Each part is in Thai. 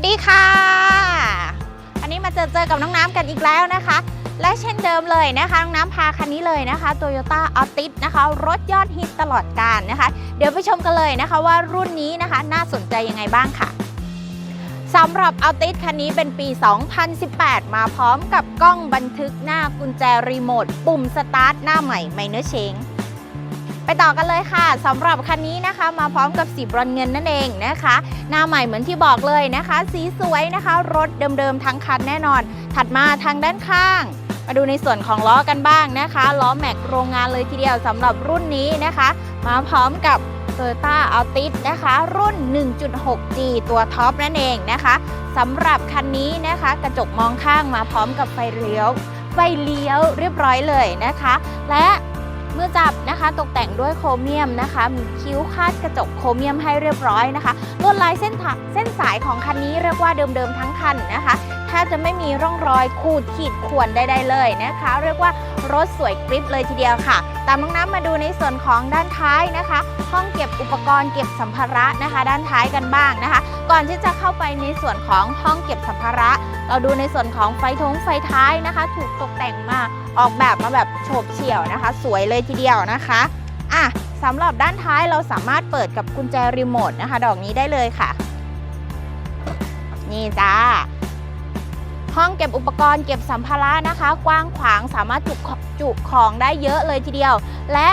สดีค่ะ อันนี้มาเจอเจอกับน้องน้ำกันอีกแล้วนะคะ และเช่นเดิมเลยนะคะ น้องน้ำพาคันนี้เลยนะคะ Toyota Altis นะคะ รถยอดฮิตตลอดการนะคะ เดี๋ยวไปชมกันเลยนะคะว่ารุ่นนี้นะคะน่าสนใจยังไงบ้างค่ะสำหรับ Altis คันนี้เป็นปี 2018 มาพร้อมกับกล้องบันทึกหน้ากุญแจรีโมท ปุ่มสตาร์ทหน้าใหม่ไมเนอร์เชง ไปต่อกันเลยค่ะสำหรับคันนี้นะคะ มาพร้อมกับสีบรอนเงินนั่นเองนะคะ หน้าใหม่เหมือนที่บอกเลยนะคะ สีสวยนะคะ รถเดิมๆทั้งคันแน่นอน ถัดมาทางด้านข้าง มาดูในส่วนของล้อกันบ้างนะคะล้อแม็กโรงงานเลยทีเดียวสำหรับรุ่นนี้นะคะ มาพร้อมกับ Toyota Altis นะคะ รุ่น 1.6G ตัวท็อปนั่นเองนะคะสำหรับคันนี้นะคะ กระจกมองข้างมาพร้อมกับไฟเลี้ยว ไฟเลี้ยวเรียบร้อยเลยนะคะ และ เมื่อจับนะคะตกแต่งด้วยโครเมียมนะคะมีคิ้วคาดกระจกโครเมียมให้เรียบร้อยนะคะลวดลายเส้นทางเส้นสายของคันนี้เรียกว่าเดิมๆทั้งคันนะคะแทบจะไม่มีร่องรอยขูดขีดข่วนใดๆเลยนะคะ เรียกว่ารถสวยกริปเลยทีเดียวค่ะ ตามน้องน้ำมาดูในส่วนของด้านท้ายนะคะ ห้องเก็บอุปกรณ์เก็บสัมภาระนะคะ ด้านท้ายกันบ้างนะคะ ก่อนที่จะเข้าไปในส่วนของห้องเก็บสัมภาระ เราดูในส่วนของไฟทงไฟท้ายนะคะ ถูกตกแต่งมา ออกแบบมาแบบโฉบเฉี่ยวนะคะ สวยเลยทีเดียวนะคะอะสำหรับด้านท้ายเราสามารถเปิดกับกุญแจรีโมทนะคะ ดอกนี้ได้เลยค่ะ นี่จ้าห้องเก็บอุปกรณ์เก็บสัมภาระนะคะ กว้างขวางสามารถจุจุของได้เยอะเลยทีเดียว และ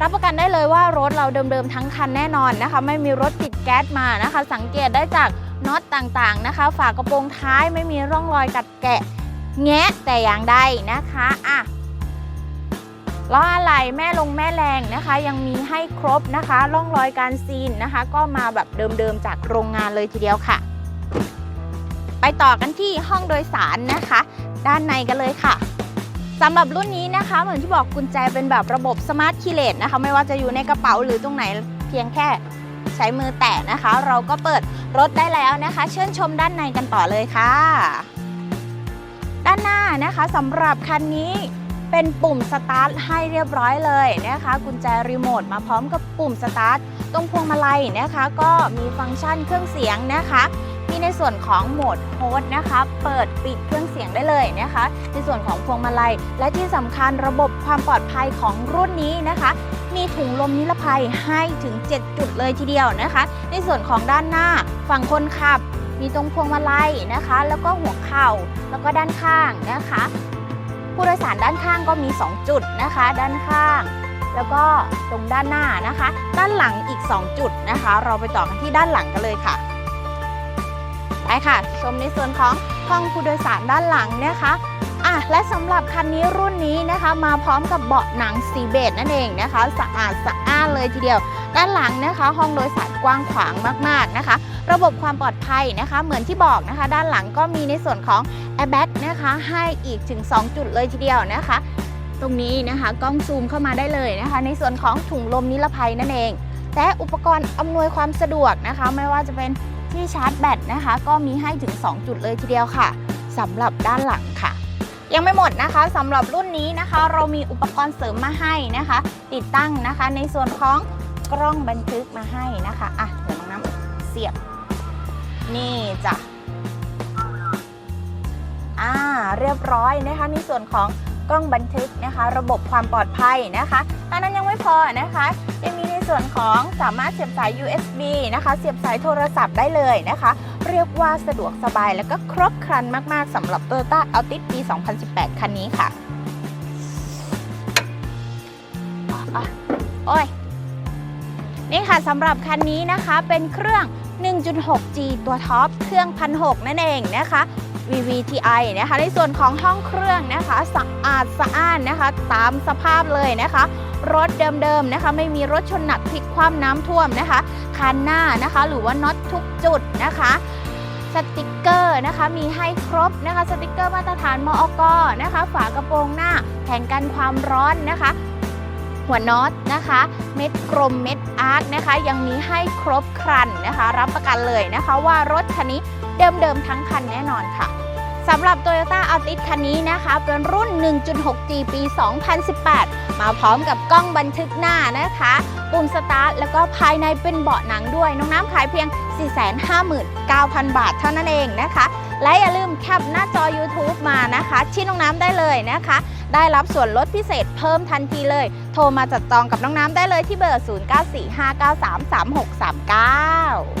รับประกันได้เลยว่ารถเราเดิมๆทั้งคันแน่นอนนะคะ ไม่มีรถติดแก๊สมานะคะ สังเกตได้จากน็อตต่างๆนะคะ ฝากระโปรงท้ายไม่มีร่องรอยกัดแกะ แงะแต่อย่างใดนะคะอะล้ออะไรแม่ลงแม่แรงนะคะ ยังมีให้ครบนะคะร่องรอยการซีนนะคะ ก็มาแบบเดิมๆจากโรงงานเลยทีเดียวค่ะ ไปต่อกันที่ห้องโดยสารนะคะ ด้านในกันเลยค่ะสำหรับรุ่นนี้นะคะ เหมือนที่บอกกุญแจเป็นแบบระบบสมาร์ทคีเลตนะคะ ไม่ว่าจะอยู่ในกระเป๋าหรือตรงไหนเพียงแค่ใช้มือแตะนะคะ เราก็เปิดรถได้แล้วนะคะ เชิญชมด้านในกันต่อเลยค่ะ นะคะสำหรับคันนี้เป็นปุ่มสตาร์ทให้เรียบร้อยเลยนะคะ กุญแจรีโมทมาพร้อมกับปุ่มสตาร์ทตรงพวงมาลัยนะคะ ก็มีฟังก์ชันเครื่องเสียงนะคะ มีในส่วนของโหมดโฮสต์นะคะ เปิดปิดเครื่องเสียงได้เลยนะคะ ในส่วนของพวงมาลัย และที่สำคัญระบบความปลอดภัยของรุ่นนี้นะคะ มีถุงลมนิรภัยให้ถึง 7 จุดเลยทีเดียวนะคะ ในส่วนของด้านหน้าฝั่งคนขับ มีตรงพวงมาลัยนะคะ แล้วก็หัวเข่าแล้วก็ด้านข้างนะคะ ผู้โดยสารด้านข้างก็มี 2 จุดนะคะ ด้านข้าง แล้วก็ตรงด้านหน้านะคะ ด้านหลังอีก 2 จุดนะคะ เราไปต่อกันที่ด้านหลังกันเลยค่ะไปค่ะ ชมในส่วนของห้องผู้โดยสารด้านหลังนะคะ อะและสำหรับคันนี้รุ่นนี้นะคะ มาพร้อมกับเบาะหนังสีเบจนั่นเองนะคะ สะอาดสะอ้านเลยทีเดียว ด้านหลังนะคะ ห้องโดยสารกว้างขวางมากๆนะคะ ระบบความปลอดภัยนะคะ เหมือนที่บอกนะคะ ด้านหลังก็มีในส่วนของ airbag นะคะให้อีกถึง 2 จุดเลยทีเดียวนะคะ ตรงนี้นะคะกล้องซูมเข้ามาได้เลยนะคะ ในส่วนของถุงลมนิรภัยนั่นเองและอุปกรณ์อำนวยความสะดวกนะคะ ไม่ว่าจะเป็นที่ชาร์จแบตนะคะ ก็มีให้ถึง 2 จุดเลยทีเดียวค่ะสำหรับด้านหลังค่ะ ยังไม่หมดนะคะสำหรับรุ่นนี้นะคะ เรามีอุปกรณ์เสริมมาให้นะคะ ติดตั้งนะคะในส่วนของกล้องบันทึกมาให้นะคะอะเดี๋ยวน้ำเสียบ นี่จ้ะอ่าเรียบร้อยนะคะในส่วนของกล้องบันทึกนะคะ ระบบความปลอดภัยนะคะตอนนั้นยังไม่พอนะคะยังมีใน ส่วนของสามารถเสียบสาย USB นะคะ เสียบสายโทรศัพท์ได้เลยนะคะ เรียกว่าสะดวกสบายแล้วก็ครบครันมาก ๆสำหรับ Toyota Altis ปี 2018 คันนี้ค่ะอะโอ้ยนี่ค่ะสำหรับคันนี้นะคะเป็นเครื่อง 1.6G ตัวท็อป เครื่อง 1,600 นั่นเองนะคะ VVTi นะคะ ในส่วนของห้องเครื่องนะคะ สะอาดสะอ้านนะคะ ตามสภาพเลยนะคะ รถเดิมๆนะคะ ไม่มีรถชนหนักพลิกคว่ำน้ำท่วมนะคะคันหน้านะคะ หรือว่าน็อตทุกจุดนะคะสติกเกอร์นะคะมีให้ครบนะคะสติกเกอร์มาตรฐานมอกนะคะ ฝากระโปรงหน้าแผงกันความร้อนนะคะ หัวน็อตนะคะ เม็ดกลมเม็ดอาร์คนะคะ ยังมีให้ครบครันนะคะ รับประกันเลยนะคะว่ารถคันนี้เดิมๆทั้งคันแน่นอนค่ะ สำหรับ Toyota Altis คันนี้นะคะเป็นรุ่น 1.6G ปี 2018 มาพร้อมกับกล้องบันทึกหน้านะคะ ปุ่มสตาร์ทแล้วก็ภายในเป็นเบาะหนังด้วย น้องน้ำขายเพียง 459,000 บาทเท่านั้นเองนะคะ และอย่าลืมแคปหน้าจอ YouTube มานะคะ ที่น้องน้ำได้เลยนะคะ ได้รับส่วนลดพิเศษเพิ่มทันทีเลย โทรมาจัดจองกับน้องน้ำได้เลยที่เบอร์ 0945933639